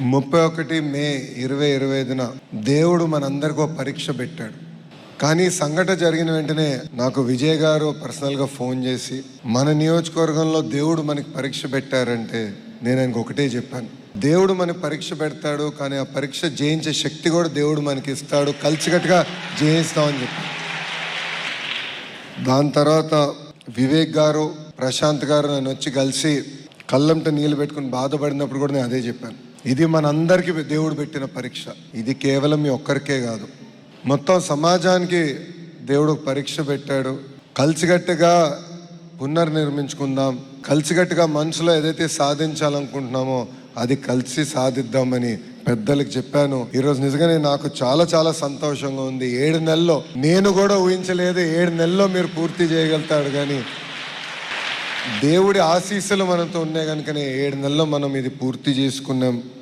ముప్పై ఒకటి మే ఇరవై ఇరవై ఐదున దేవుడు మనందరికీ ఒక పరీక్ష పెట్టాడు. కానీ సంఘట సంఘటన జరిగిన వెంటనే నాకు విజయ్ గారు పర్సనల్గా ఫోన్ చేసి మన నియోజకవర్గంలో దేవుడు మనకి పరీక్ష పెట్టారంటే నేను ఆయనకు ఒకటే చెప్పాను. దేవుడు మనకి పరీక్ష పెడతాడు కానీ ఆ పరీక్ష జయించే శక్తి కూడా దేవుడు మనకి ఇస్తాడు కలిసికట్టుగా జయిస్తామని చెప్పాను దాని తర్వాత వివేక్ గారు ప్రశాంత్ గారు నన్ను వచ్చి కలిసి కళ్ళంట నీళ్ళు పెట్టుకుని బాధపడినప్పుడు కూడా నేను అదే చెప్పాను. ఇది మనందరికీ దేవుడు పెట్టిన పరీక్ష. ఇది కేవలం మీ ఒక్కరికే కాదు. మొత్తం సమాజానికి దేవుడు పరీక్ష పెట్టాడు. కలిసికట్టుగా పునర్నిర్మించుకుందాం. కలిసికట్టుగా మనసులో ఏదైతే సాధించాలనుకుంటున్నామో అది కలిసి సాధిద్దామని పెద్దలకు చెప్పాను. ఈరోజు నిజంగానే నాకు చాలా చాలా సంతోషంగా ఉంది. ఏడు నెలల్లో నేను కూడా ఊహించలేదు ఏడు నెలల్లో మీరు పూర్తి చేయగలుగుతాడు కానీ దేవుడి ఆశీస్సులు మనతో ఉన్నాయి కనుకనే ఏడు నెలల్లో మనం ఇది పూర్తి చేసుకున్నాం.